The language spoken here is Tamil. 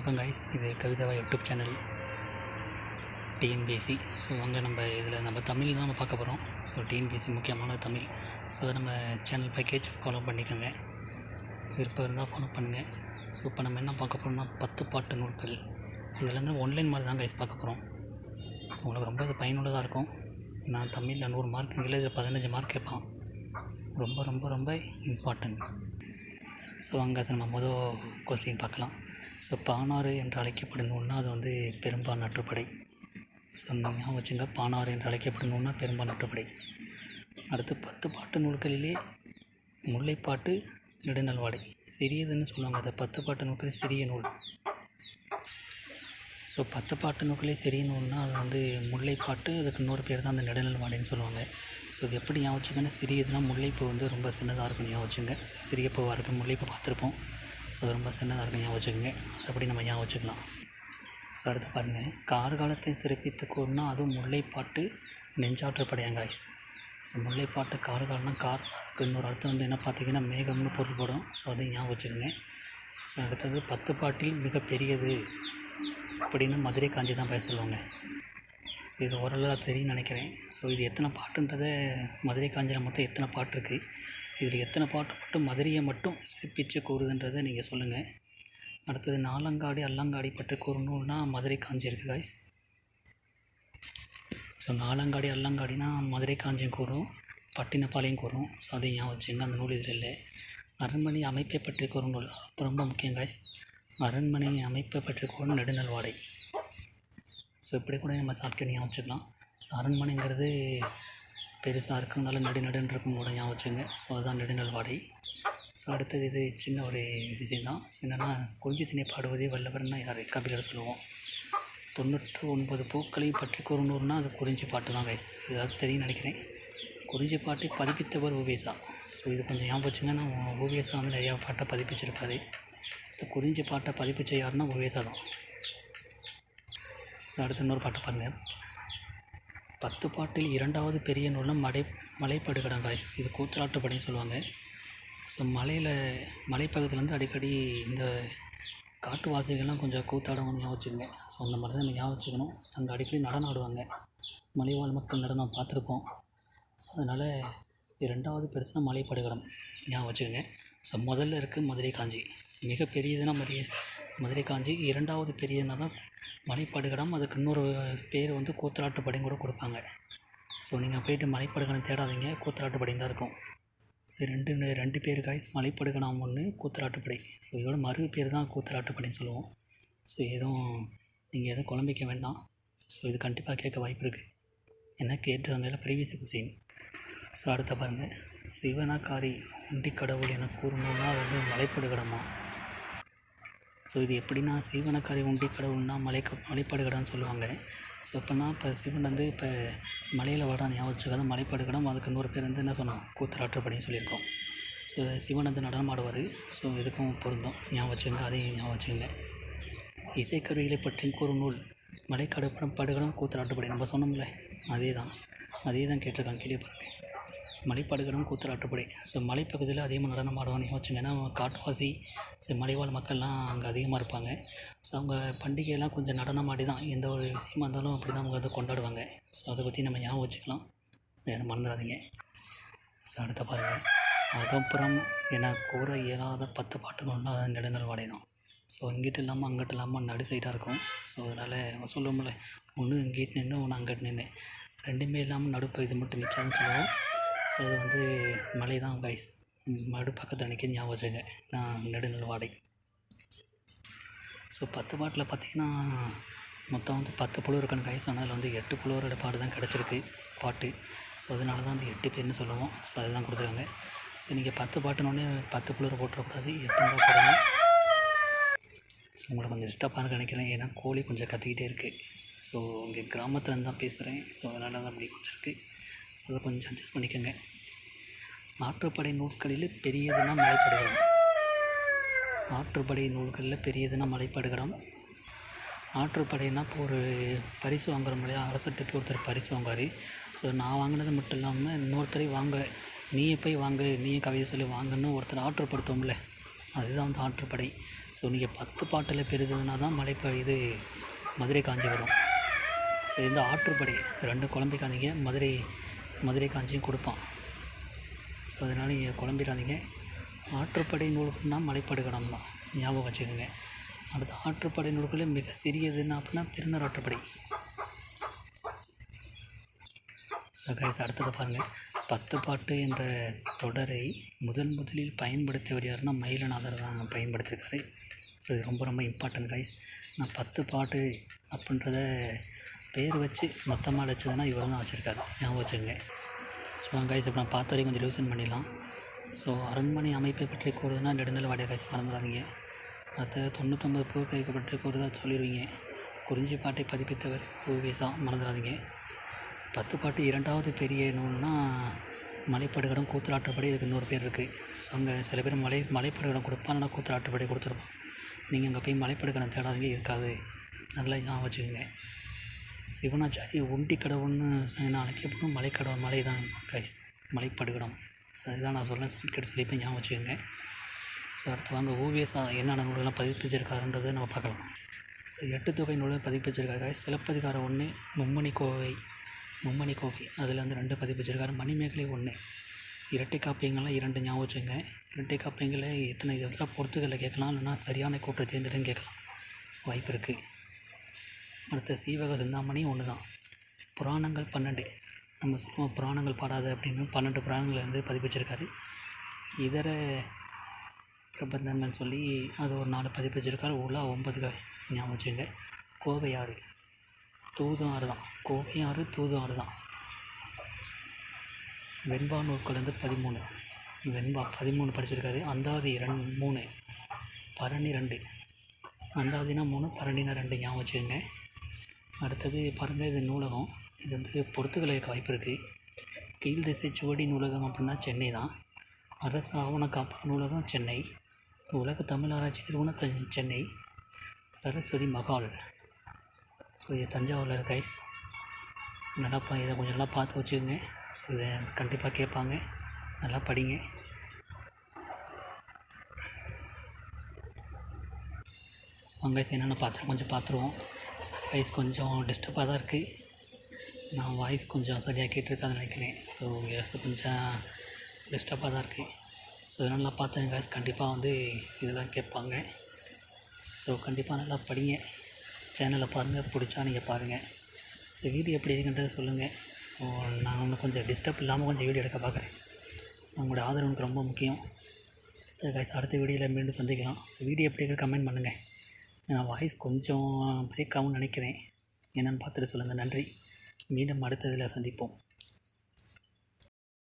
வணக்கம் காய்ஸ் இது கவிதாவா யூடியூப் சேனல் டிஎன்பிஎஸ்சி ஸோ அங்கே நம்ம இதில் நம்ம தமிழ் தான் நம்ம பார்க்க போகிறோம் ஸோ டிஎன்பிஎஸ்சி முக்கியமான தமிழ். ஸோ அதை நம்ம சேனல் பேக்கேஜ் ஃபாலோ பண்ணிக்கோங்க. விருப்பம் இருந்தால் ஃபாலோ பண்ணுங்கள் ஸோ இப்போ நம்ம என்ன பார்க்க போகிறோம்னா பத்து பாட்டு நூல்கள். இதெல்லாமே ஒன்லைன் மாதிரி தான் கைஸ் பார்க்க போகிறோம் ஸோ உங்களுக்கு ரொம்ப இது பயனுள்ளதாக இருக்கும். நான் தமிழில் நூறு மார்க் இதில் பதினஞ்சு மார்க் கேட்பான். ரொம்ப ரொம்ப ரொம்ப இம்பார்ட்டன்ட் ஸோ அங்கே நம்ம மொதல் கொஸ்டின் பார்க்கலாம். ஸோ பானாறு என்று அழைக்கப்படும் நூல்னால் அது வந்து பெரும்பான் நற்றுப்படை ஸோ ஞாபகம் வச்சுங்க பானாறு என்று அழைக்கப்படும் நூல்னால் பெரும்பான் நற்றுப்படை அடுத்து பத்து பாட்டு நூல்களிலே முல்லைப்பாட்டு நெடுநல்வாடை. சிறியதுன்னு சொல்லுவாங்க அதை பத்து பாட்டு நூல்கள் சிறிய நூல். ஸோ பத்து பாட்டு நூல்களே சிறிய நூல்னால் அது வந்து முல்லைப்பாட்டு அதுக்கு இன்னொரு பேர் தான் அந்த நெடுநல்வாடைன்னு சொல்லுவாங்க. ஸோ இது எப்படி ஞாபகம் வச்சுக்கன்னா சிறியதுனால் முல்லைப்பூ வந்து ரொம்ப சின்னதாக இருக்கும் ஞாபகம் வச்சுங்க சிறிய பூவாக இருக்கும் முல்லைப்பூ பார்த்துருப்போம். ஸோ ரொம்ப சின்னதாக இருக்கும் ஞாபகம் வச்சுக்கோங்க. அப்படி நம்ம ஞாபகம் வச்சுக்கலாம். ஸோ அடுத்து பாருங்கள் கார்காலத்தை சிறப்பித்து கூறுனா அதுவும் முல்லைப்பாட்டு நெஞ்சாற்றுப்படையாங்காய் ஸோ முல்லைப்பாட்டு கார்காலம்னா கார். இன்னொரு அர்த்தம் வந்து என்ன பார்த்தீங்கன்னா மேகம்னு பொருள்படும். ஸோ அதையும் ஞாபகம் வச்சுக்கோங்க. ஸோ அடுத்தது பத்து பாட்டில் மிக பெரியது அப்படின்னு மதுரை காஞ்சி தான் பேச சொல்லுவாங்க. ஸோ இது ஓரளவு தெரியும்னு நினைக்கிறேன். ஸோ இது எத்தனை பாட்டுன்றதை மதுரை காஞ்சியில் மொத்தம் எத்தனை பாட்டு இருக்குது இதில் எத்தனை பாட்டு மட்டும் மதுரையை மட்டும் சிறப்பிச்சு கூறுதுன்றதை நீங்கள் சொல்லுங்கள் அடுத்தது நாலங்காடி அல்லங்காடி பற்றி கூறணும்னா மதுரை காஞ்சி இருக்குது காய்ஸ் ஸோ நாலங்காடி அல்லங்காடினா மதுரை காஞ்சியும் கூறும் பட்டினப்பாளையும் கூறும். ஸோ அதையும் ஞாபகம் வச்சுங்க? அந்த நூல் இதில் இல்லை. அரண்மனை அமைப்பை பற்றி கூறும் நூல் ரொம்ப ரொம்ப முக்கியம் காய்ஸ் அரண்மனை அமைப்பை பற்றி கூறும் நெடுநல் வாடை. ஸோ இப்படி கூட நம்ம ஷார்ட்கட் ஞாபகம் வச்சுக்கலாம். ஸோ அரண்மனைங்கிறது பெருசாக இருக்கனால நடு நடுன்னு இருக்கும் கூட ஞாபகம் வச்சுங்க ஸோ அதுதான் நெடுநல் வாடை. ஸோ அடுத்தது இது சின்ன ஒரு விஷயம் தான். என்னென்னா கொஞ்சி பாடுவதே வல்லவர்னா யார் கபிலர் சொல்லுவோம். தொண்ணூற்று ஒன்பது பூக்களை பற்றி கூறணும்னா அது குறிஞ்சி பாட்டு தான் கைஸ் ஏதாவது தெரியும் நினைக்கிறேன். குறிஞ்சி பாட்டை பதிப்பித்தவர் ஓவியசா. ஸோ இது கொஞ்சம் ஞாபகம் வச்சுங்கன்னா ஓவியசா வந்து நிறையா பாட்டை பதிப்பிச்சிருப்பாரு. ஸோ குறிஞ்சி பாட்டை பதிப்பிச்ச யாருன்னா ஓவியசா தான். ஸோ அடுத்து இன்னொரு பாட்டை பாருங்கள் பத்து பாட்டில் இரண்டாவது பெரிய நூல்னால் மலை மலைப்படுகடம் காய்ஸ் இது கூத்தாட்டுப்படின்னு சொல்லுவாங்க. ஸோ மலையில் மலைப்பகுதியில் வந்து அடிக்கடி இந்த காட்டுவாசிகள்லாம் கொஞ்சம் கூத்தாடவங்க ஞாபகம் வச்சுக்கோங்க ஸோ அந்த மாதிரி தான் நம்ம ஞாபகம் வச்சுக்கணும். ஸோ அங்கே அடிக்கடி நடனம் ஆடுவாங்க. மலைவாழ் மக்கள் நடனம் பார்த்துருப்போம் ஸோ அதனால் இரண்டாவது ரெண்டாவது பெருசுனா மலைப்படுகடம் ஞாபகம் வச்சுக்கோங்க. ஸோ முதல்ல இருக்குது மதுரை காஞ்சி மிக பெரியதுன்னா மதுரை மதுரை காஞ்சி இரண்டாவது பெரியதுனா தான் மலைப்படுகடம் அதுக்கு இன்னொரு பேர் வந்து கூத்தராட்டுப்படையும் கூட கொடுப்பாங்க. ஸோ நீங்கள் போயிட்டு மலைப்படுகடம் தேடாதீங்க கூத்தராட்டுப்படையும் தான் இருக்கும். சரி ரெண்டு ரெண்டு பேர் காய்ஸ் மலைப்படுகணம் ஒன்று கூத்தராட்டுப்படை ஸோ இதோட மறு பேர் தான் கூத்தராட்டுப்படைன்னு சொல்லுவோம். ஸோ எதுவும் நீங்கள் எதுவும் குழம்பிக்க வேண்டாம். ஸோ இது கண்டிப்பாக கேட்க வாய்ப்பு இருக்குது என்ன கேட்டு வந்ததில் ப்ரீவியஸ் குசின் ஸோ அடுத்த பாருங்கள் சிவனாக்காரி உண்டி கடவுள் என கூறணும்னா வந்து மலைப்படுகடமா? ஸோ இது எப்படின்னா சிவனக்காரி உண்டி கடவுள்னா மலை மலைப்படுகடம்னு சொல்லுவாங்க. ஸோ எப்படின்னா இப்போ சிவன் வந்து இப்போ மலையில் வரான் ஞாபகம் வச்சுக்காத மலைப்படுகடம் அதுக்கு இன்னொரு பேர் வந்து என்ன சொன்னோம் கூத்தராற்றுப்படின்னு சொல்லியிருக்கோம். ஸோ சிவன் வந்து நடனமாடுவார் ஸோ இதுக்கும் பொருந்தும். ஞாபகம் வச்சுங்க அதையும் ஞாபகம் வச்சுங்க இசைக்கருவிகளை பற்றி கூறும் நூல் மலைக்கடப்படம் படுகடம் கூத்தராட்டுப்படி நம்ம சொன்னோம்ல அதே தான் அதே தான் கேட்டிருக்காங்க கீழே பாருங்கள் மலைப்பாடுகளும் கூத்தராட்டுப்படை ஸோ மலைப்பகுதியில் அதிகமாக நடனம் ஆடுவாங்க வச்சுங்க ஏன்னா காட்டுவாசி ஸோ மலைவாழ் மக்கள்லாம் அங்கே அதிகமாக இருப்பாங்க. ஸோ அவங்க பண்டிகையெல்லாம் கொஞ்சம் நடனம் ஆடி தான் எந்த ஒரு விஷயமா இருந்தாலும் அப்படி தான் அவங்க வந்து கொண்டாடுவாங்க. ஸோ அதை பற்றி நம்ம ஞாபகம் வச்சுக்கலாம். ஸோ யாரும் மறந்துடாதீங்க. ஸோ அடுத்த பாருங்கள் அதுக்கப்புறம் என கூற இயலாத பத்து பாட்டுகள்னா அது நெடுநல் வாடை தான் ஸோ இங்கிட்டு இல்லாமல் அங்கிட்டு இல்லாமல் நடு சைடாக இருக்கும். ஸோ அதனால் சொல்லுவோம்ல ஒன்று இங்கிட்டு நின்று ஒன்று அங்கிட்டு நின்று ரெண்டுமே இல்லாமல் நடுப்பகுதி மட்டும் நிற்காதுன்னு சொல்லுவோம். அது வந்து மலை தான் கைஸ் மடு பக்கத்தில் நிற்க ஞாபகம் வச்சுங்க நான் நெடுநல் வாடை ஸோ பத்து பாட்டில் பார்த்திங்கன்னா மொத்தம் வந்து பத்து புழு இருக்கணும் கைஸ் ஆனால் அதில் வந்து எட்டு புழுவரோட பாட்டு தான் கிடச்சிருக்கு பாட்டு. ஸோ அதனால தான் அந்த எட்டு பேர்னு சொல்லுவோம். ஸோ அதுதான் கொடுத்துருக்காங்க. ஸோ நீங்கள் பத்து பாட்டுனோடனே பத்து புழுவரை போட்டுறக்கூடாது. எட்டு தான் போடணும். ஸோ உங்களை கொஞ்சம் டிஸ்டர்பாக இருக்க நினைக்கிறேன். ஏன்னா கோழி கொஞ்சம் கற்றுக்கிட்டே இருக்குது ஸோ இங்கே கிராமத்துலேருந்து தான் பேசுகிறேன் ஸோ அதனால தான் அப்படி கொஞ்சம் இருக்குது அதை கொஞ்சம் அட்ஜஸ்ட் பண்ணிக்கோங்க. ஆற்றுப்படை நூல்களில் பெரியதுனா மலைப்படுகிறோம். ஆற்றுப்படை நூல்களில் பெரியதுன்னா மலைப்படுகிறோம். ஆற்றுப்படைனா இப்போ ஒரு பரிசு வாங்குறோம் இல்லையா? அரசர்கிட்ட போய் ஒருத்தர் பரிசு வாங்குவார். ஸோ நான் வாங்கினது மட்டும் இல்லாமல் இன்னொருத்தரையும் வாங்க நீயே போய் வாங்க நீயே கவிதை சொல்லி வாங்கன்னு ஒருத்தர் ஆற்றுப்படுத்தோம்ல அதுதான் வந்து ஆற்றுப்படை. ஸோ நீங்கள் பத்து பாட்டில் பெருதுனா தான் மலை இது மதுரை காஞ்சி வரும். ஸோ இந்த ஆற்றுப்படை ரெண்டு குழம்பிக்காதீங்க மதுரை மதுரை காஞ்சியும் கொடுப்பான். ஸோ அதனால் நீங்கள் குழம்பிடாதீங்க ஆற்றுப்படை நூல்கள்னால் மலைப்படுகடம் தான். ஞாபகம் வச்சுக்கோங்க. அடுத்து ஆற்றுப்படை நூல்களே மிக சிறியதுன்னா அப்படின்னா பெருநர் ஆற்றுப்படை. ஸோ கைஸ் அடுத்தது பாருங்கள் பத்து பாட்டு என்ற தொடரை முதன் முதலில் பயன்படுத்தியவர் யாருன்னா மயிலநாதர் தான் பயன்படுத்தியிருக்காரு ஸோ இது ரொம்ப ரொம்ப இம்பார்ட்டன்ட் கைஸ் நான் பத்து பாட்டு அப்படின்றத பேர் வச்சு மொத்தமாக அழைச்சதுன்னா இவர் தான் வச்சுருக்காரு. ஞாபகம் வச்சுருங்க ஸோ கைஸ் இப்போ நான் பார்த்த வரைக்கும் கொஞ்சம் லூசன் பண்ணிடலாம். ஸோ அரண்மனை அமைப்பை பற்றி கூறுதுன்னா நெடுநில வாடகை கைஸ் மறந்துடாதீங்க. மற்ற தொண்ணூற்றொம்பது போர் கைக்கு பற்றி கூறுதா சொல்லிடுவீங்க. குறிஞ்சி பாட்டை பதிப்பித்தவர் பூவேசா மறந்துடாதீங்க. பத்து பாட்டு இரண்டாவது பெரிய நூல்னா மலைப்படுகடம் கூத்துராட்டுப்படி இதுக்கு இன்னொரு பேர் இருக்குது ஸோ அங்கே சில பேர் மலை மலைப்படுகடம் கொடுப்பான் ஆனால் கூத்துராட்டுப்படி கொடுத்துருப்பான் நீங்கள் அங்கே போய் மலைப்படுகடம் தேடாதீங்க இருக்காது. நல்லா ஞாபகம் வச்சுக்கோங்க. சிவனாச்சாரி ஒண்டி கடவுள்னு நான் அழைக்கப்படும் மலைக்கடவுள் மலை தான் கைஸ் மலைப்படுகிடம். ஸோ இதுதான் நான் சொல்கிறேன் ஷார்ட்கட் சொல்லி ஞாபகம் வச்சுக்கோங்க. ஸோ அடுத்து வாங்க. ஓவியஸாக என்னென்ன நூல்கள்லாம் பதிப்பிச்சிருக்காருன்றதை நம்ம பார்க்கலாம். ஸோ எட்டு தொகை நூலை பதிப்பிச்சிருக்காரு சிலப்பதிகாரம் ஒன்று மும்மணி கோவை மும்மணி கோவை அதில் வந்து ரெண்டு பதிப்பிச்சிருக்காரு. மணிமேகலை ஒன்று இரட்டை காப்பியங்கள்லாம் இரண்டு ஞாபகம் வச்சுங்க இரட்டை காப்பியங்களை எத்தனை இதெல்லாம் பொறுத்துகளில் கேட்கலாம். இல்லைனா சரியான கூற்றை தேர்ந்தெடுன்னு கேட்கலாம். வாய்ப்பு இருக்குது அடுத்த சீவக சிந்தாமணி ஒன்று தான் புராணங்கள் பன்னெண்டு. நம்ம சொல்லுவோம் புராணங்கள் பாடாத அப்படின்னு பன்னெண்டு புராணங்களை வந்து பதிப்பிச்சிருக்காரு. இதர பிரபந்தங்கள் சொல்லி அது ஒரு நாலு பதிப்பிச்சிருக்காரு. உலா ஒன்பது ஞாபகம் வச்சுங்க கோவை ஆறு. தூதும் ஆறு தான். கோவை ஆறு தூதும் ஆறு தான். வெண்பா நூற்கள் வந்து பதிமூணு. வெண்பா பதிமூணு படிச்சிருக்காரு. அந்தாதி ரெண்டு மூணு. பரணி ரெண்டு. அந்தாதினா மூணு பரணினா ரெண்டு ஞாபகம் வச்சுக்கோங்க. அடுத்தது பாருங்கள் இது நூலகம். இது வந்து பொறுத்துக்கலை வாய்ப்பு இருக்குது கீழ் திசை சுவடி நூலகம் அப்படின்னா சென்னை தான். அரசு ஆவண காப்பு நூலகம் சென்னை. உலக தமிழ் ஆராய்ச்சி நிறுவனம் சென்னை. சரஸ்வதி மகால். ஸோ இது தஞ்சாவூரில் கைஸ் நல்லா பா இதை கொஞ்சம் நல்லா பார்த்து வச்சுக்கோங்க. ஸோ இதை கண்டிப்பாக கேட்பாங்க. நல்லா படிங்க. அங்கே என்னென்ன பார்த்துருவோம் கொஞ்சம் பார்த்துருவோம். வாய்ஸ் கொஞ்சம் டிஸ்டர்பாக தான் இருக்குது நான் வாய்ஸ் கொஞ்சம் சரியாக கேட்டிருக்காதுன்னு நினைக்கிறேன். ஸோ எஸ் கொஞ்சம் டிஸ்டர்பாக தான் இருக்குது ஸோ இதெல்லாம் பார்த்தேன் காய்ஸ் கண்டிப்பாக வந்து இதெல்லாம் கேட்பாங்க. ஸோ கண்டிப்பாக நல்லா படிங்க. சேனலை பாருங்கள் பிடிச்சா நீங்கள் பாருங்கள் ஸோ வீடியோ எப்படி இருக்குன்றதை சொல்லுங்கள் ஸோ நான் இன்னும் கொஞ்சம் டிஸ்டர்ப் இல்லாமல் கொஞ்சம் வீடியோ எடுக்க பார்க்குறேன். உங்களோட ஆதரவு எனக்கு ரொம்ப முக்கியம். ஸோ காய்ஸ் அடுத்த வீடியோவில் மீண்டும் சந்திக்கலாம். ஸோ வீடியோ எப்படி இருக்கு கமெண்ட் பண்ணுங்கள் வாய்ஸ் கொஞ்சம் பிரேக் ஆகும்னு நினைக்கிறேன். என்னென்னு பார்த்துட்டு சொல்லுங்கள் நன்றி. மீண்டும் அடுத்ததில் சந்திப்போம்.